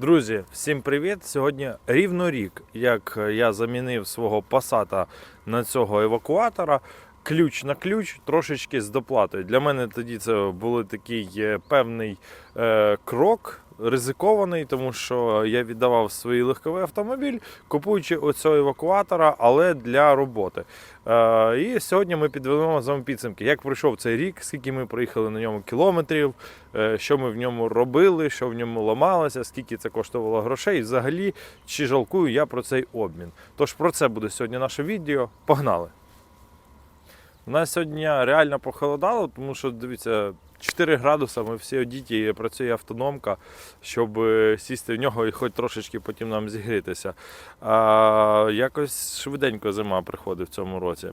Друзі, всім привіт! Сьогодні рівно рік, як я замінив свого пасата на цього евакуатора. Ключ на ключ, трошечки з доплатою. Для мене тоді це був такий е, певний е, крок, ризикований, тому що я віддавав свій легковий автомобіль, купуючи оцього евакуатора, але для роботи. Е, і сьогодні ми підведемо з вами підсумки, як пройшов цей рік, скільки ми проїхали на ньому кілометрів, е, що ми в ньому робили, що в ньому ламалося, скільки це коштувало грошей, взагалі чи жалкую я про цей обмін. Тож про це буде сьогодні наше відео. Погнали! У нас сьогодні реально похолодало, тому що дивіться, 4 градуси, ми всі одіті, і працює автономка, щоб е, сісти в нього і хоч трошечки потім нам зігрітися. А, якось швиденько зима приходить в цьому році.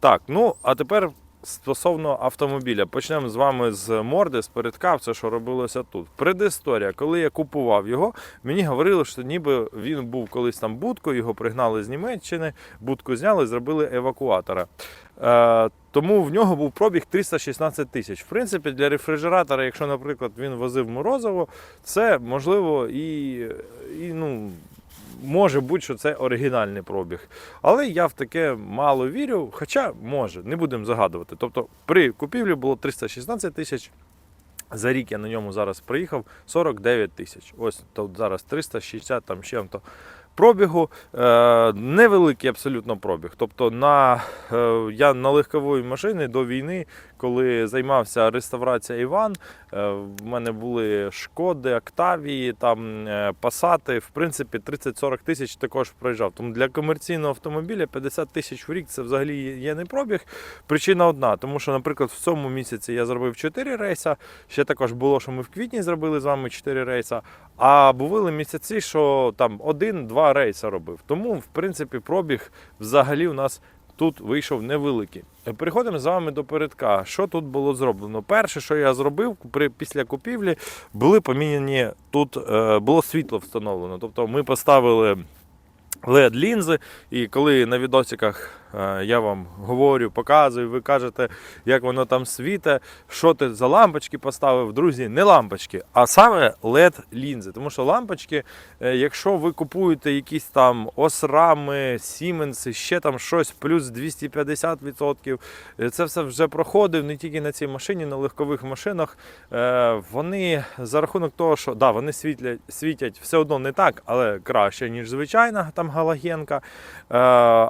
Так, ну а тепер. Стосовно автомобіля, почнемо з вами з морди, з передка, все, що робилося тут. Предісторія, коли я купував його, мені говорили, що ніби він був колись там будкою, його пригнали з Німеччини, будку зняли, зробили евакуатора. Е, тому в нього був пробіг 316 тисяч. В принципі, для рефрижератора, якщо, наприклад, він возив морозиво, це можливо і, і ну. Може бути, що це оригінальний пробіг. Але я в таке мало вірю, хоча може, не будемо загадувати. Тобто при купівлі було 316 тисяч. За рік я на ньому зараз приїхав 49 тисяч. Ось тут зараз 360 там чим-то пробігу. Е, невеликий абсолютно пробіг. Тобто на, е, я на легкової машини до війни, коли займався реставрацією Іван, в мене були шкоди, Октавії, там е, пасати. В принципі, 30-40 тисяч також проїжджав. Тому для комерційного автомобіля 50 тисяч в рік це взагалі є не пробіг. Причина одна, тому що, наприклад, в цьому місяці я зробив 4 рейса. Ще також було, що ми в квітні зробили з вами 4 рейса. А бували місяці, що там один-два рейса робив. Тому, в принципі, пробіг взагалі у нас тут вийшов невеликий. Переходимо з вами до передка. Що тут було зроблено? Перше, що я зробив при, після купівлі, були поміняні тут е, було світло встановлено. Тобто ми поставили led лінзи, і коли на відосиках е, я вам говорю, показую, ви кажете, як воно там світе, що ти за лампочки поставив, друзі, не лампочки, а саме led лінзи. Тому що лампочки, е, якщо ви купуєте якісь там осрами, сіменси, ще там щось, плюс 250%, е, це все вже проходив не тільки на цій машині, на легкових машинах. Е, Вони за рахунок того, що да, вони світлять, світять все одно не так, але краще, ніж звичайна там галагенка. Е,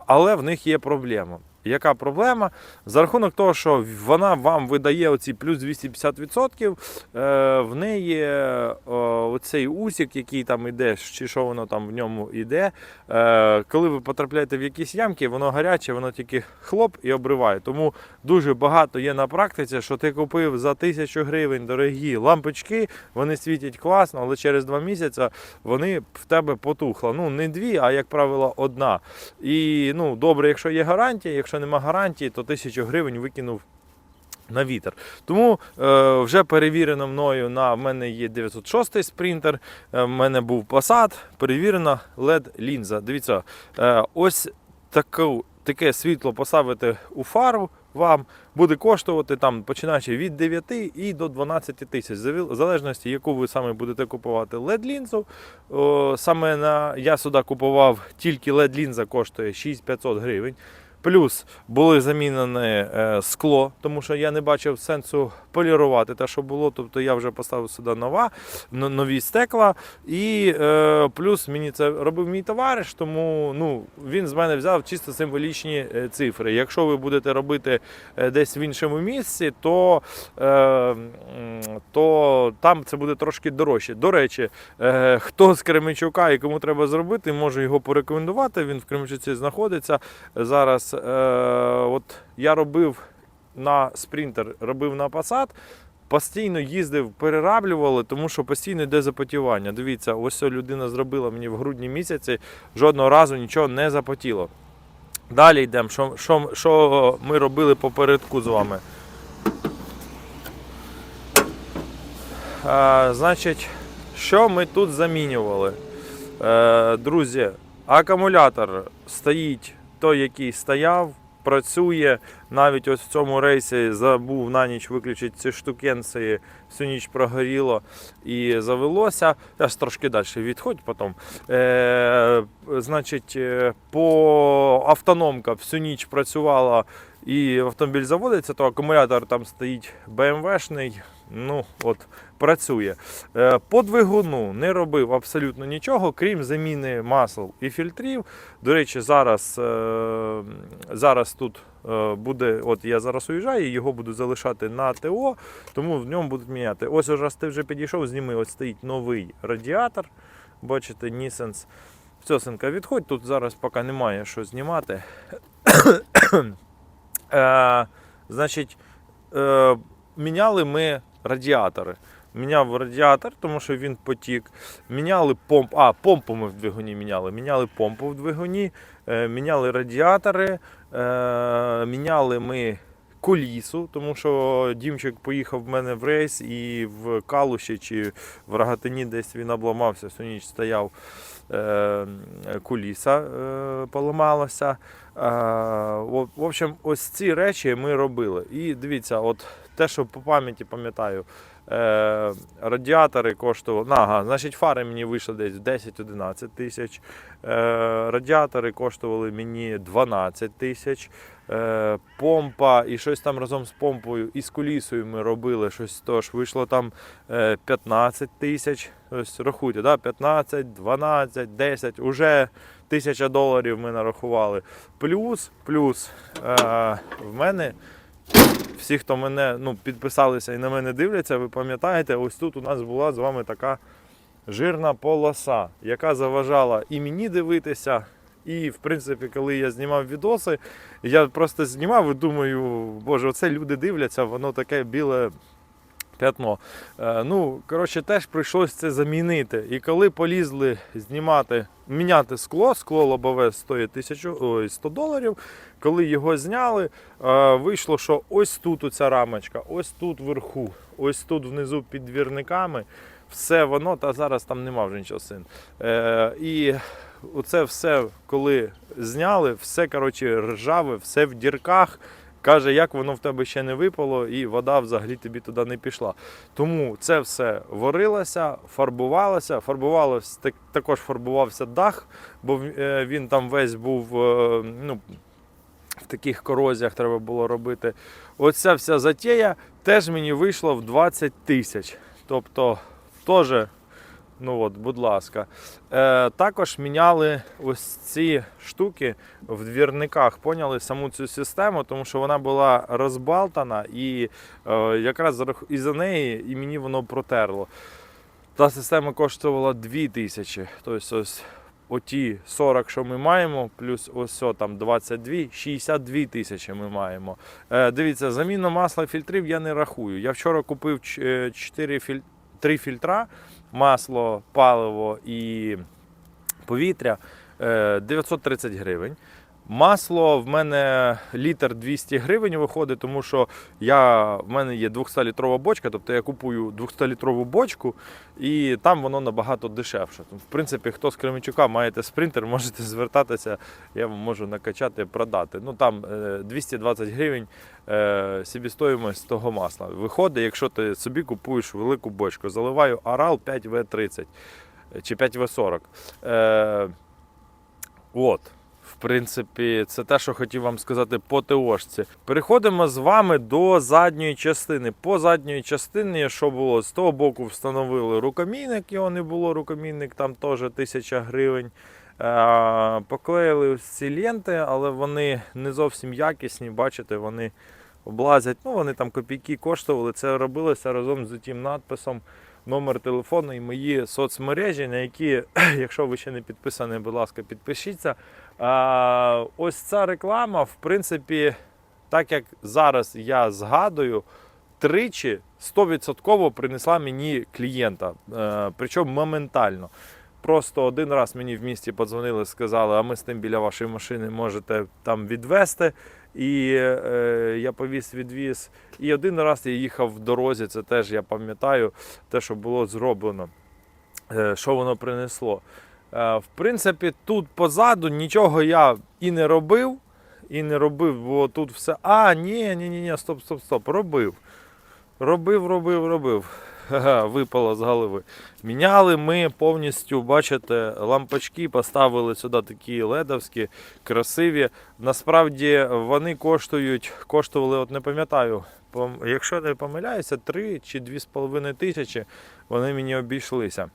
Але в них є проблема. Яка проблема? За рахунок того, що вона вам видає оці плюс 250%, е, в неї е, оцей усік, який там іде, чи що воно там в ньому іде, е, коли ви потрапляєте в якісь ямки, воно гаряче, воно тільки хлоп і обриває. Тому дуже багато є на практиці, що ти купив за тисячу гривень дорогі лампочки, вони світять класно, але через два місяці вони в тебе потухли. Ну, не дві, а як правило, одна. І ну, добре, якщо є гарантія, якщо нема гарантії, то тисячу гривень викинув. На вітер. Тому е, вже перевірено мною на в мене є 906 спринтер, е, в мене був Passat, перевірена LED лінза. Дивіться, е, ось таку, таке світло поставити у фару вам буде коштувати там, починаючи від 9 і до 12 тисяч, в залежності, яку ви саме будете купувати LED лінзу. О, саме на я сюди купував тільки LED лінза коштує 6500 гривень. Плюс були замінене скло, тому що я не бачив сенсу полірувати те, що було. Тобто я вже поставив сюди нова, нові стекла. І е, плюс мені це робив мій товариш, тому ну, він з мене взяв чисто символічні е, цифри. Якщо ви будете робити е, десь в іншому місці, то, то там це буде трошки дорожче. До речі, хто з Кременчука і кому треба зробити, можу його порекомендувати. Він в Кременчуці знаходиться зараз. Е, от я робив на спринтер, робив на Passat. Постійно їздив, перераблювали, тому що постійно йде запотівання. Дивіться, ось людина зробила мені в грудні місяці, жодного разу нічого не запотіло. Далі йдемо. Що, що, що ми робили попередку з вами? Е, значить, що ми тут замінювали? Е, друзі, акумулятор стоїть той, який стояв. працює. Навіть ось в цьому рейсі забув на ніч виключити ці штукенці, всю ніч прогоріло і завелося. Я ж трошки далі відходь потім. Е, значить, е, по автономка всю ніч працювала і автомобіль заводиться, то акумулятор там стоїть BMW-шний. Ну, от, працює. Е, По двигуну не робив абсолютно нічого, крім заміни масел і фільтрів. До речі, зараз, е, зараз тут е, буде, от я зараз уїжджаю, його буду залишати на ТО, тому в ньому будуть міняти. Ось раз ти вже підійшов, зніми, ось стоїть новий радіатор. Бачите, Nissens. Все, синка, відходь, тут зараз поки немає що знімати. значить, міняли ми радіатори. Міняв радіатор, тому що він потік. Міняли помп. А, помпу ми в двигуні міняли. Міняли помпу в двигуні, е, міняли радіатори, е, міняли ми колісу, тому що Дімчик поїхав в мене в рейс і в Калуші чи в Рогатині десь він обламався, всю ніч стояв. Е, куліса поламалася. В общем, ось ці речі ми робили. І дивіться, от те, що по пам'яті пам'ятаю, е, радіатори коштували. Ага, значить, фари мені вийшли десь в 10-11 тисяч. Е, радіатори коштували мені 12 тисяч. Е, помпа і щось там разом з помпою і з кулісою ми робили щось тож. Вийшло там е, 15 тисяч. Ось рахуйте, да? 15, 12, 10, уже тисяча доларів ми нарахували. Плюс, плюс е, в мене всі, хто мене ну, підписалися і на мене дивляться, ви пам'ятаєте, ось тут у нас була з вами така жирна полоса, яка заважала і мені дивитися. І, в принципі, коли я знімав відоси, я просто знімав і думаю, боже, оце люди дивляться, воно таке біле п'ятно. Е, ну, коротше, теж прийшлося це замінити. І коли полізли знімати, міняти скло, скло лобове стоїть 1000, ой, 100 доларів. Коли його зняли, е, вийшло, що ось тут оця рамочка, ось тут вверху, ось тут внизу під двірниками. Все воно, та зараз там нема вже нічого син. Е, і оце все, коли зняли, все коротше, ржаве, все в дірках. Каже, як воно в тебе ще не випало, і вода взагалі тобі туди не пішла. Тому це все варилося, фарбувалося. Фарбувалося так- також фарбувався дах, бо е, він там весь був е, ну, в таких корозіях треба було робити. Оця вся затея теж мені вийшла в 20 тисяч. Тобто, теж, ну от, будь ласка. Е, також міняли ось ці штуки в двірниках, поняли саму цю систему, тому що вона була розбалтана і е, якраз за із-за неї і мені воно протерло. Та система коштувала 2000. Тобто ось оті 40, що ми маємо, плюс ось там 22, 62 тисячі ми маємо. Е, дивіться, заміну масла фільтрів я не рахую. Я вчора купив 4 філь... 3 фільтра, масло, паливо і повітря е, 930 гривень. Масло в мене літр 200 гривень виходить, тому що я, в мене є 200-літрова бочка, тобто я купую 200-літрову бочку, і там воно набагато дешевше. Тому, В принципі, хто з Кременчука маєте спринтер, можете звертатися, я вам можу накачати продати. Ну там е, 220 гривень е, собівартість того масла. Виходить, якщо ти собі купуєш велику бочку, заливаю Арал 5В30 чи 5В40. Е, от. Принципі, це те, що хотів вам сказати по ТОшці. Переходимо з вами до задньої частини. По задньої частині, що було, з того боку встановили рукомійник, його не було, рукомійник там теж 1000 гривень. Е, Поклеїли ці ленти, але вони не зовсім якісні. Бачите, вони облазять. Ну, вони там копійки коштували. Це робилося разом з тим надписом. Номер телефону і мої соцмережі, на які, якщо ви ще не підписані, будь ласка, підпишіться. Ось ця реклама, в принципі, так як зараз я згадую, тричі 100% принесла мені клієнта, е, причому моментально. Просто один раз мені в місті подзвонили, сказали, а ми з тим біля вашої машини можете там відвезти. І е, я повіз відвіз. І один раз я їхав в дорозі, це теж я пам'ятаю, те, що було зроблено, е, що воно принесло. Е, в принципі, тут позаду нічого я і не робив, і не робив, бо тут все. А, ні, ні, ні, ні, стоп, стоп, стоп. Робив. Робив, робив, робив. Випало з голови. Міняли ми повністю, бачите, лампочки поставили сюди такі ледовські, красиві. Насправді вони коштують, коштували, от не пам'ятаю, якщо не помиляюся, 3 чи 2,5 тисячі вони мені обійшлися.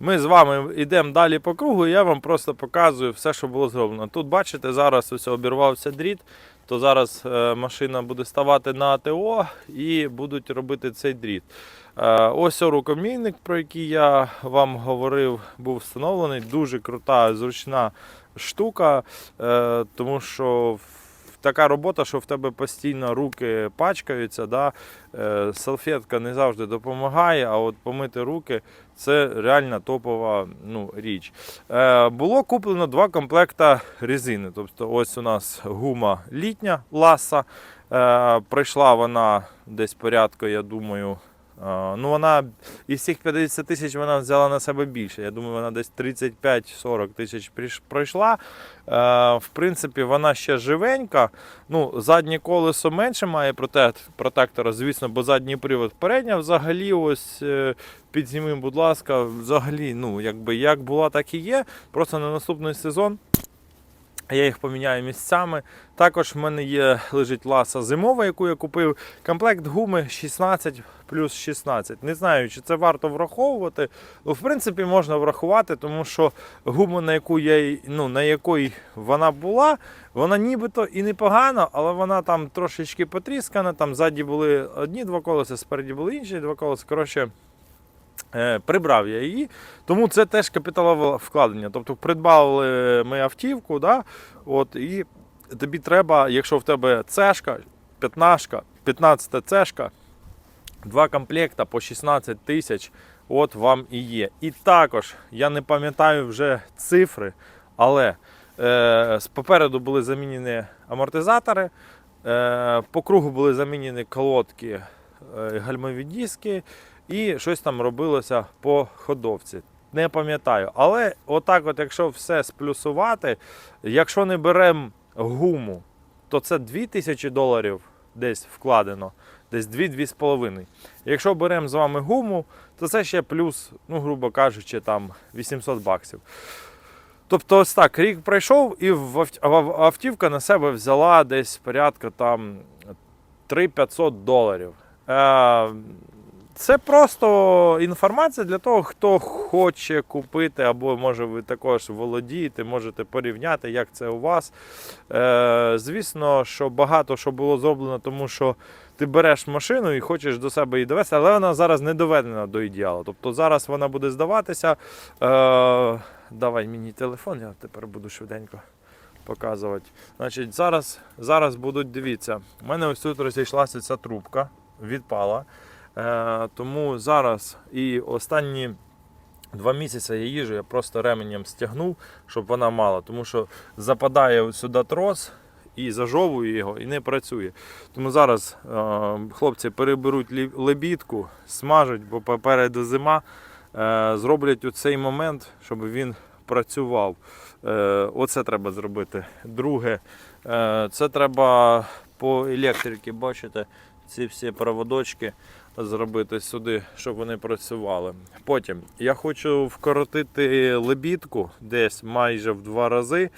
Ми з вами йдемо далі по кругу, і я вам просто показую все, що було зроблено. Тут бачите, зараз ось обірвався дріт, то зараз е, машина буде ставати на АТО і будуть робити цей дріт. Е, ось рукомійник, про який я вам говорив, був встановлений. Дуже крута, зручна штука, е, тому що така робота, що в тебе постійно руки пачкаються. Да? Е, салфетка не завжди допомагає, а от помити руки це реально топова ну, річ. Е, було куплено два комплекта резини. Тобто, ось у нас гума літня ласа. Е, прийшла вона десь порядку, я думаю. Ну, вона із цих 50 тисяч вона взяла на себе більше. Я думаю, вона десь 35-40 тисяч пройшла. Е, в принципі, вона ще живенька. Ну, заднє колесо менше має протектора, звісно, бо задній привод передня взагалі ось. е, Підзніми, будь ласка, взагалі, ну, якби як була, так і є. Просто на наступний сезон я їх поміняю місцями. Також в мене є лежить ласа зимова, яку я купив. Комплект гуми 16 плюс 16. Не знаю, чи це варто враховувати. Ну, в принципі, можна врахувати, тому що гума, на яку я ну, на якій вона була, вона нібито і непогана, але вона там трошечки потріскана. Там ззаді були одні два колеса, спереді були інші два колеса. Коротше, Прибрав я її, тому це теж капіталове вкладення. Тобто придбали ми автівку, да, от, і тобі треба, якщо в тебе цешка, 15, 15 цешка, два комплекта по 16 тисяч, от вам і є. І також я не пам'ятаю вже цифри, але е, попереду були замінені амортизатори, е, по кругу були замінені колодки, е, гальмові диски. І щось там робилося по ходовці. Не пам'ятаю. Але отак, от, якщо все сплюсувати, якщо не беремо гуму, то це 2000 доларів десь вкладено, десь 2-2,5. Якщо беремо з вами гуму, то це ще плюс, ну, грубо кажучи, там 800 баксів. Тобто, ось так, рік пройшов, і автівка на себе взяла десь порядка там 3500 доларів. Це просто інформація для того, хто хоче купити, або може ви також володієте, можете порівняти, як це у вас. Е, звісно, що багато що було зроблено, тому що ти береш машину і хочеш до себе її довести, але вона зараз не доведена до ідеалу. Тобто зараз вона буде здаватися. Е, давай мені телефон, я тепер буду швиденько показувати. Значить, зараз, зараз будуть, дивіться, у мене ось тут розійшлася ця трубка, відпала. Е, тому зараз і останні два місяці я їжу, я просто ременем стягнув, щоб вона мала. Тому що западає сюди трос і зажовує його і не працює. Тому зараз е, хлопці переберуть лебідку, смажуть, бо попереду зима. Е, зроблять у цей момент, щоб він працював. Е, оце треба зробити. Друге, е, це треба по електриці, бачите, ці всі проводочки зробити сюди, щоб вони працювали. Потім я хочу вкоротити лебідку десь майже в два рази.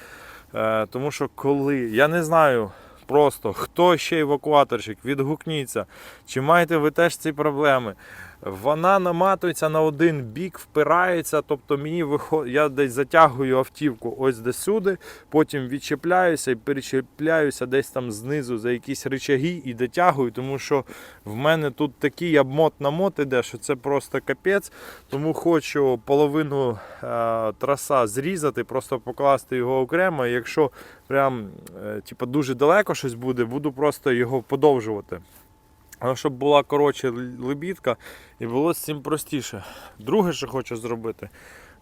Е, тому що коли я не знаю просто хто ще евакуаторщик, відгукніться, чи маєте ви теж ці проблеми. Вона наматується на один бік, впирається, тобто мені виход... я десь затягую автівку ось до сюди, потім відчіпляюся і перечіпляюся десь там знизу за якісь рычаги і дотягую, тому що в мене тут такий обмот на мот іде, що це просто капець. Тому хочу половину е, траса зрізати, просто покласти його окремо. Якщо прям е, типу, дуже далеко щось буде, буду просто його подовжувати. Але щоб була коротша лебідка і було з цим простіше. Друге, що хочу зробити,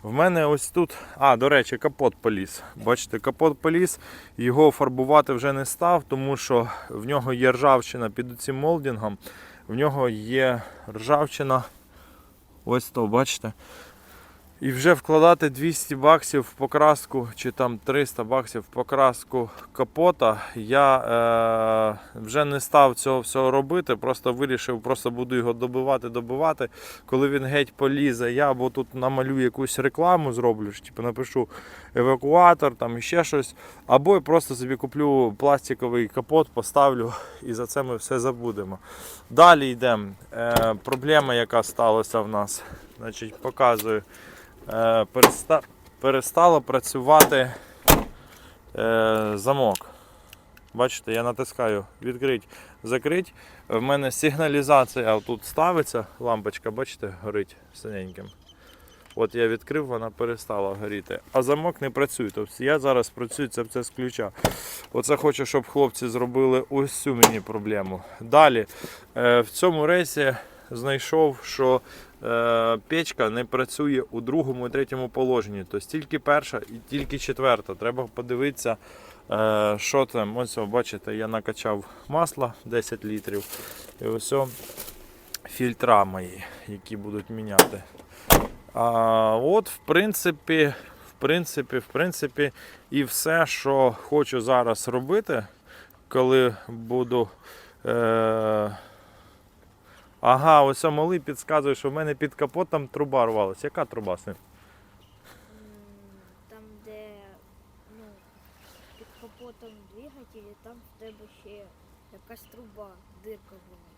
в мене ось тут. А, до речі, капот поліз. Бачите, капот поліз, його фарбувати вже не став, тому що в нього є ржавчина під цим молдингом. В нього є ржавчина. Ось то, бачите. І вже вкладати 200 баксів в покраску чи там 300 баксів в покраску капота. Я е, вже не став цього всього робити, просто вирішив, просто буду його добивати, добивати. Коли він геть полізе, я або тут намалюю якусь рекламу, зроблю, типу напишу евакуатор, там ще щось. Або я просто собі куплю пластиковий капот, поставлю і за це ми все забудемо. Далі йдемо. Е, проблема, яка сталася в нас. Значить, показую. Е, переста... перестало працювати е, замок. Бачите, я натискаю відкрить, закрить. В мене сигналізація тут ставиться, лампочка, бачите, горить синеньким. От я відкрив, вона перестала горіти. А замок не працює. Тобто я зараз працюю це, це з ключа. Оце хочу, щоб хлопці зробили ось мені проблему. Далі, е, в цьому рейсі знайшов, що печка не працює у другому і третьому положенні. Тобто тільки перша і тільки четверта. Треба подивитися, е, що там. Ось, бачите, я накачав масла 10 літрів. І ось фільтра мої, які будуть міняти. А, от, в принципі, в принципі, в принципі, і все, що хочу зараз робити, коли буду. Е... Ага, ось малий підказує, що в мене під капотом труба рвалась. Яка труба з ним? Там, де ну, під капотом двигателі, там в тебе ще якась труба, дирка була.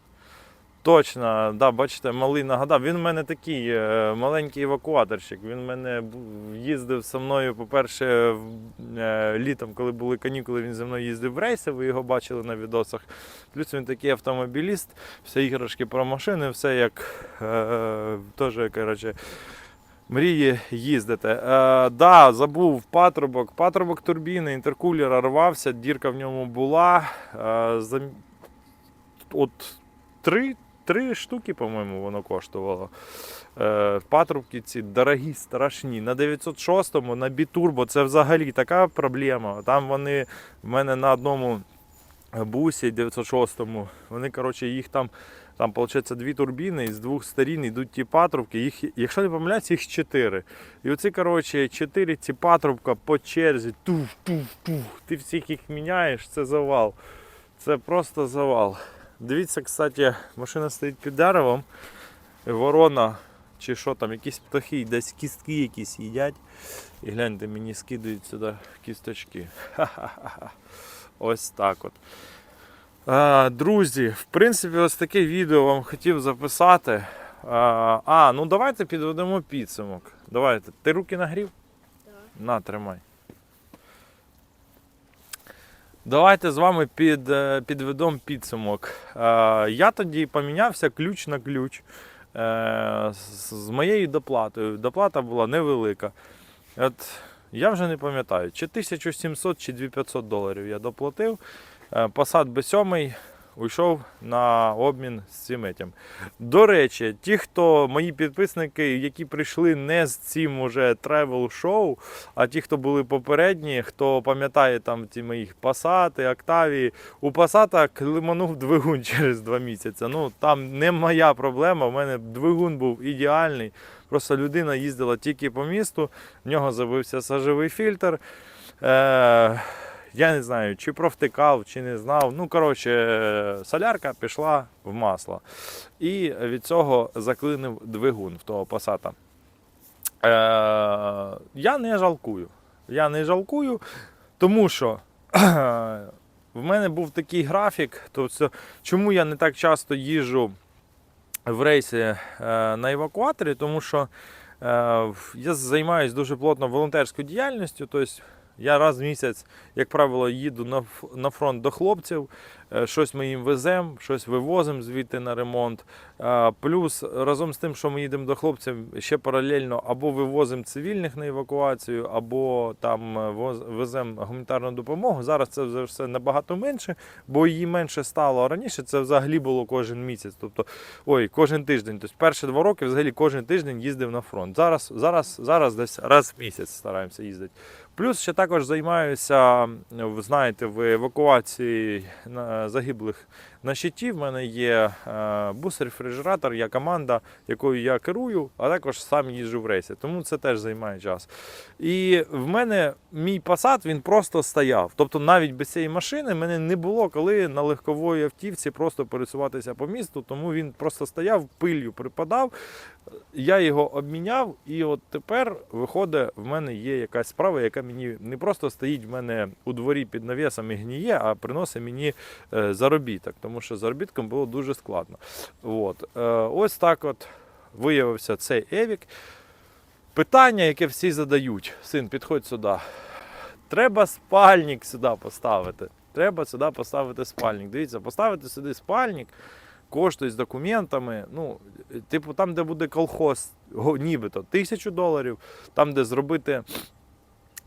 Точно, да, бачите, малий нагадав. Він в мене такий е, маленький евакуаторщик. Він в мене їздив зі мною, по-перше, е, літом, коли були канікули, він зі мною їздив в рейси, ви його бачили на відосах. Плюс він такий автомобіліст, все іграшки про машини, все як е, теж, коротше. Мріє їздити. Е, да, забув патрубок. Патрубок турбіни, інтеркулера рвався, дірка в ньому була. Е, зам- От три, три штуки, по-моєму, воно коштувало. Е, патрубки ці дорогі, страшні. На 906-му, на бітурбо це взагалі така проблема. Там вони в мене на одному бусі 906-му, вони, коротше, їх там. Там, виходить, дві турбіни, і з двох сторін йдуть ті патрубки. Їх, якщо не помиляюсь, їх чотири. І оці, коротше, чотири ці патрубка по черзі. Туф, туф, туф. Ти всіх їх міняєш, це завал. Це просто завал. Дивіться, кстати, машина стоїть під деревом. Ворона чи що там, якісь птахи, десь кістки якісь їдять. І гляньте, мені скидають сюди кісточки. Ха-ха-ха. Ось так от. А, друзі, в принципі, ось таке відео вам хотів записати. А, а, ну давайте підведемо підсумок. Давайте. Ти руки нагрів? Так. На, тримай. Давайте з вами під, е, підведемо підсумок. Е, Я тоді помінявся ключ на ключ е, з моєю доплатою. Доплата була невелика. От я вже не пам'ятаю, чи 1700, чи 2500 доларів я доплатив. Е, Passat B7 уйшов на обмін з цим етім. До речі, ті, хто мої підписники, які прийшли не з цим уже тревел шоу, а ті, хто були попередні, хто пам'ятає там ті мої пасати, Октавії, у пасата климанув двигун через два місяці. Ну там не моя проблема. У мене двигун був ідеальний. Просто людина їздила тільки по місту, в нього забився сажевий фільтр. Е- я не знаю, чи провтикав, чи не знав. Ну, коротше, солярка пішла в масло. І від цього заклинив двигун в того пасата. Е, я не жалкую. Я не жалкую, тому що в мене був такий графік. Тобто, чому я не так часто їжджу в рейси е, на евакуаторі? Тому що е, я займаюся дуже плотно волонтерською діяльністю. Тобто, я раз в місяць, як правило, їду на, фронт до хлопців, е, щось ми їм веземо, щось вивозимо звідти на ремонт. Плюс разом з тим, що ми їдемо до хлопців, ще паралельно або вивозимо цивільних на евакуацію, або там е, веземо гуманітарну допомогу. Зараз це вже все набагато менше, бо її менше стало. А раніше це взагалі було кожен місяць. Тобто, ой, кожен тиждень. Тобто перші два роки взагалі кожен тиждень їздив на фронт. Зараз, зараз, зараз десь раз в місяць стараємося їздити. Плюс ще також займаюся, знаєте, в евакуації загиблих на щиті. В мене є е, бус, рефрижератор, є команда, якою я керую, а також сам їжджу в рейси. Тому це теж займає час. І в мене мій Passat він просто стояв. Тобто навіть без цієї машини мене не було коли на легковій автівці просто пересуватися по місту, тому він просто стояв, пилью припадав. Я його обміняв, і от тепер виходить, в мене є якась справа, яка мені не просто стоїть в мене у дворі під навісом і гніє, а приносить мені е, заробіток, тому що заробітком було дуже складно. От. Е, ось так от виявився цей Евік. Питання, яке всі задають. Син, підходь сюди. Треба спальник сюди поставити. Треба сюди поставити спальник. Дивіться, поставити сюди спальник коштує з документами. Ну, типу, там, де буде колхоз, нібито тисячу доларів, там, де зробити,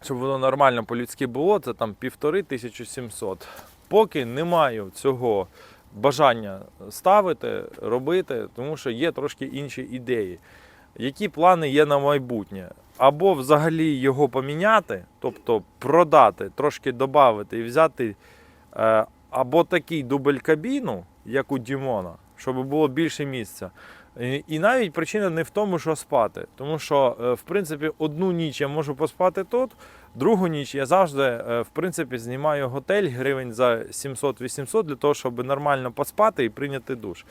щоб воно нормально по-людськи було, це там півтори 1700. Поки не маю цього бажання ставити, робити, тому що є трошки інші ідеї. Які плани є на майбутнє? Або взагалі його поміняти, тобто продати, трошки додати і взяти е, або такий дубль кабіну, як у Дімона, щоб було більше місця. І, навіть причина не в тому, що спати. Тому що, е, в принципі, одну ніч я можу поспати тут, другу ніч я завжди, е, в принципі, знімаю готель гривень за 700-800 для того, щоб нормально поспати і прийняти душ.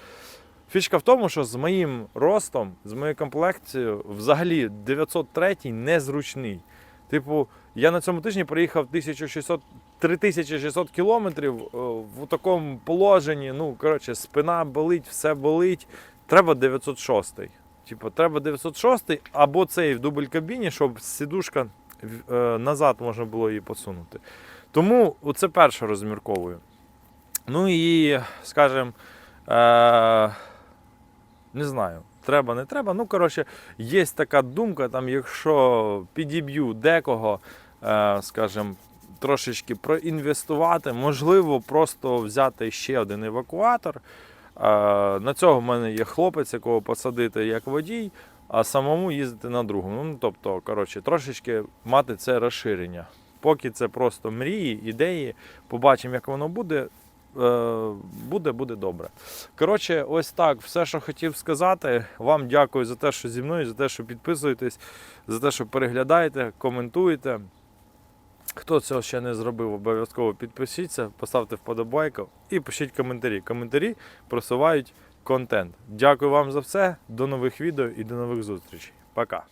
Фішка в тому, що з моїм ростом, з моєю комплекцією, взагалі 903 незручний. Типу, я на цьому тижні проїхав 1600, 3600 кілометрів е, в такому положенні. Ну, коротше, спина болить, все болить. Треба 906. Типу, треба 906 або цей в дубль кабіні, щоб сідушка е, назад можна було її посунути. Тому це перше розмірковую. Ну і, скажімо, е, не знаю, треба, не треба. Ну, коротше, є така думка, там, якщо підіб'ю декого, е, скажімо, трошечки проінвестувати, можливо, просто взяти ще один евакуатор. На цього в мене є хлопець, якого посадити як водій, а самому їздити на другому. Ну, тобто, коротше, трошечки мати це розширення. Поки це просто мрії, ідеї, побачимо, як воно буде. Е, Буде, буде добре. Коротше, ось так. Все, що хотів сказати. Вам дякую за те, що зі мною, за те, що підписуєтесь, за те, що переглядаєте, коментуєте. Хто цього ще не зробив, обов'язково підпишіться, поставте вподобайку і пишіть коментарі. Коментарі просувають контент. Дякую вам за все. До нових відео і до нових зустрічей. Пока.